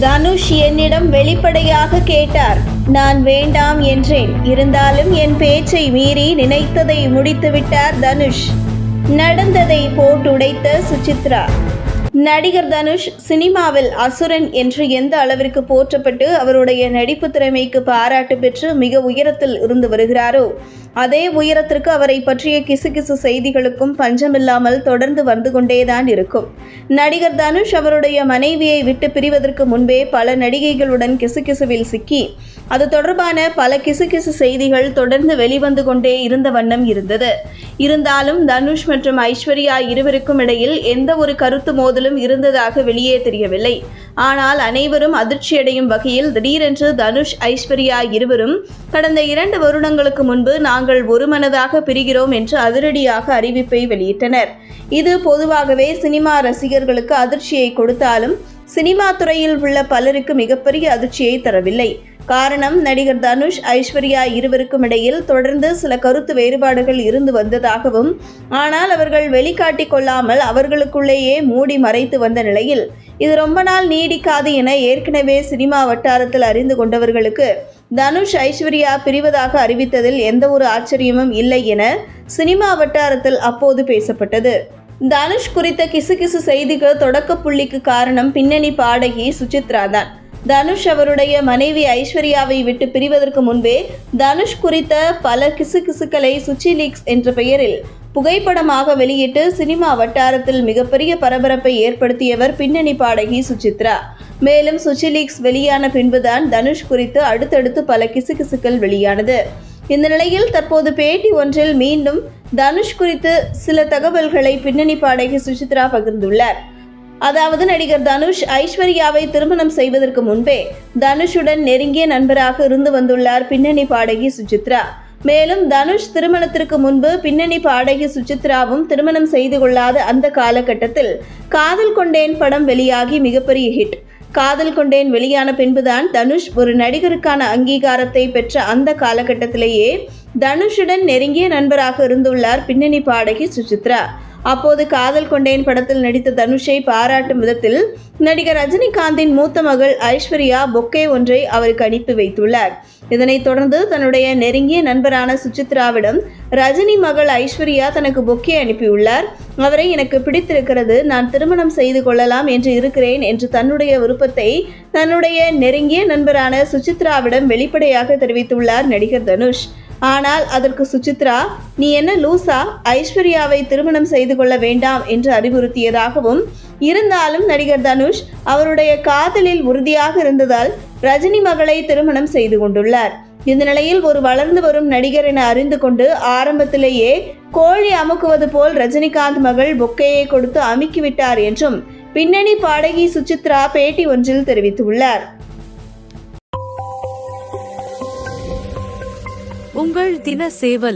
தனுஷ் என்னிடம் வெளிப்படையாக கேட்டார். நான் வேண்டாம் என்றேன். இருந்தாலும் என் பேச்சை மீறி நினைத்ததை முடித்துவிட்டார் தனுஷ். நடந்ததை போட்டுடைத்த சுசித்ரா. நடிகர் தனுஷ் சினிமாவில் அசுரன் என்று எந்த அளவிற்கு போற்றப்பட்டு அவருடைய நடிப்பு திறமைக்கு பாராட்டு பெற்று மிக உயரத்தில் இருந்து வருகிறாரோ அதே உயரத்திற்கு அவரை பற்றிய கிசுகிசு செய்திகளுக்கும் பஞ்சமில்லாமல் தொடர்ந்து வந்து கொண்டேதான் இருக்கும். நடிகர் தனுஷ் அவருடைய மனைவியை விட்டு பிரிவதற்கு முன்பே பல நடிகைகளுடன் கிசுகிசுவில் சிக்கி அது தொடர்பான பல கிசுகிசு செய்திகள் தொடர்ந்து வெளிவந்து கொண்டே இருந்த வண்ணம் இருந்தது. இருந்தாலும் தனுஷ் மற்றும் ஐஸ்வர்யா இருவருக்கும் இடையில் எந்த ஒரு கருத்து மோதலும் இருந்ததாக வெளியே தெரியவில்லை. ஆனால் அனைவரும் அதிர்ச்சியடையும் வகையில் திடீரென்று தனுஷ் ஐஸ்வர்யா இருவரும் கடந்த இரண்டு வருடங்களுக்கு முன்பு நாங்கள் ஒருமனதாக பிரிகிறோம் என்று அதிரடியாக அறிவிப்பை வெளியிட்டனர். இது பொதுவாகவே சினிமா ரசிகர்களுக்கு அதிர்ச்சியை கொடுத்தாலும் சினிமா துறையில் உள்ள பலருக்கு மிகப்பெரிய அதிர்ச்சியை தரவில்லை. காரணம் நடிகர் தனுஷ் ஐஸ்வர்யா இருவருக்கும் இடையில் தொடர்ந்து சில கருத்து வேறுபாடுகள் இருந்து வந்ததாகவும் ஆனால் அவர்கள் வெளிக்காட்டிக் கொள்ளாமல் அவர்களுக்குள்ளேயே மூடி மறைத்து வந்த நிலையில் இது ரொம்ப நாள் நீடிக்காது என ஏற்கனவே சினிமா வட்டாரத்தில் அறிந்து கொண்டவர்களுக்கு தனுஷ் ஐஸ்வர்யா பிரிவதாக அறிவித்ததில் எந்த ஒரு ஆச்சரியமும் இல்லை என சினிமா வட்டாரத்தில் அப்போது பேசப்பட்டது. தனுஷ் குறித்த கிசுகிசு செய்திகள் தொடக்க புள்ளிக்கு காரணம் பின்னணி பாடகி சுசித்ரா தான் தனுஷ் அவருடைய மனைவி ஐஸ்வர்யாவை விட்டு பிரிவதற்கு முன்பே தனுஷ் குறித்த பல கிசுகிசுக்களை சுச்சி லீக்ஸ் என்ற பெயரில் புகைப்படமாக வெளியிட்டு சினிமா வட்டாரத்தில் மிகப்பெரிய பரபரப்பை ஏற்படுத்தியவர் பின்னணி பாடகி சுசித்ரா. மேலும் சுச்சி லீக்ஸ் வெளியான பின்புதான் தனுஷ் குறித்து அடுத்தடுத்து பல கிசுகிசுக்கள் வெளியானது. இந்த நிலையில் தற்போது பேட்டி ஒன்றில் மீண்டும் தனுஷ் குறித்து சில தகவல்களை பின்னணி பாடகி சுசித்ரா பகிர்ந்துள்ளார். அதாவது நடிகர் தனுஷ் ஐஸ்வர்யாவை திருமணம் செய்வதற்கு முன்பே தனுஷுடன் நெருங்கிய நண்பராக இருந்து வந்துள்ளார் பின்னணி பாடகி சுசித்ரா. மேலும் தனுஷ் திருமணத்திற்கு முன்பு பின்னணி பாடகி சுசித்ராவும் திருமணம் செய்து கொள்ளாத அந்த காலகட்டத்தில் காதல் கொண்டேன் படம் வெளியாகி மிகப்பெரிய ஹிட். காதல் கொண்டேன் வெளியான பின்புதான் தனுஷ் ஒரு நடிகருக்கான அங்கீகாரத்தை பெற்ற அந்த காலகட்டத்திலேயே தனுஷுடன் நெருங்கிய நண்பராக இருந்துள்ளார் பின்னணி பாடகி சுசித்ரா. அப்போது காதல் கொண்டேன் படத்தில் நடித்த தனுஷை பாராட்டும் விதத்தில் நடிகர் ரஜினிகாந்தின் மூத்த மகள் ஐஸ்வர்யா பொக்கே ஒன்றை அவருக்கு அனுப்பி வைத்துள்ளார். இதனைத் தொடர்ந்து தன்னுடைய நெருங்கிய நண்பரான சுசித்ராவிடம் ரஜினி மகள் ஐஸ்வர்யா தனக்கு பொக்கே அனுப்பியுள்ளார். அவரை எனக்கு பிடித்திருக்கிறது நான் திருமணம் செய்து கொள்ளலாம் என்று இருக்கிறேன் என்று தன்னுடைய விருப்பத்தை தன்னுடைய நெருங்கிய நண்பரான சுசித்ராவிடம் வெளிப்படையாக தெரிவித்துள்ளார் நடிகர் தனுஷ். ஆனால் அதற்கு சுசித்ரா நீ என்ன லூசா? ஐஸ்வர்யாவை திருமணம் செய்து கொள்ள வேண்டாம் என்று அறிவுறுத்தியதாகவும் இருந்தாலும் நடிகர் தனுஷ் அவருடைய காதலில் உறுதியாக இருந்ததால் ரஜினி மகளை திருமணம் செய்து கொண்டுள்ளார். இந்த நிலையில் ஒரு வளர்ந்து வரும் நடிகர் என அறிந்து கொண்டு ஆரம்பத்திலேயே கோழி அமுக்குவது போல் ரஜினிகாந்த் மகள் பொக்கையை கொடுத்து அமுக்கிவிட்டார் என்றும் பின்னணி பாடகி சுசித்ரா பேட்டி ஒன்றில் தெரிவித்துள்ளார். உங்கள் தின சேவல்